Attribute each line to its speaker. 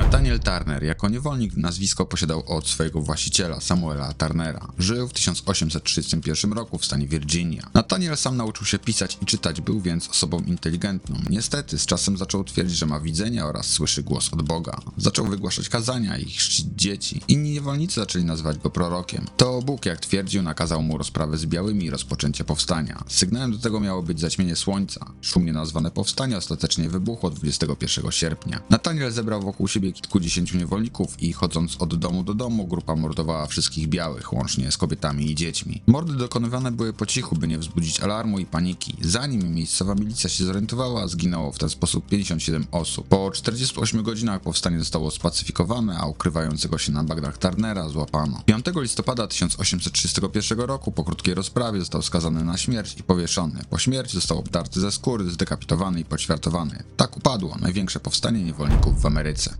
Speaker 1: Nathaniel Turner jako niewolnik nazwisko posiadał od swojego właściciela Samuela Turnera. Żył w 1831 roku w stanie Virginia. Nathaniel sam nauczył się pisać i czytać, był więc osobą inteligentną. Niestety z czasem zaczął twierdzić, że ma widzenie oraz słyszy głos od Boga. Zaczął wygłaszać kazania i chrzcić dzieci. Inni niewolnicy zaczęli nazywać go prorokiem. To Bóg, jak twierdził, nakazał mu rozprawę z białymi i rozpoczęcie powstania. Sygnałem do tego miało być zaćmienie słońca. Szumnie nazwane powstanie ostatecznie wybuchło 21 sierpnia. Nathaniel zebrał wokół siebie kilkudziesięciu niewolników i chodząc od domu do domu, grupa mordowała wszystkich białych, łącznie z kobietami i dziećmi. Mordy dokonywane były po cichu, by nie wzbudzić alarmu i paniki. Zanim miejscowa milicja się zorientowała, zginęło w ten sposób 57 osób. Po 48 godzinach powstanie zostało spacyfikowane, a ukrywającego się na bagdach Turnera złapano. 5 listopada 1831 roku po krótkiej rozprawie został skazany na śmierć i powieszony. Po śmierci został obdarty ze skóry, zdekapitowany i poćwiartowany. Tak upadło największe powstanie niewolników w Ameryce.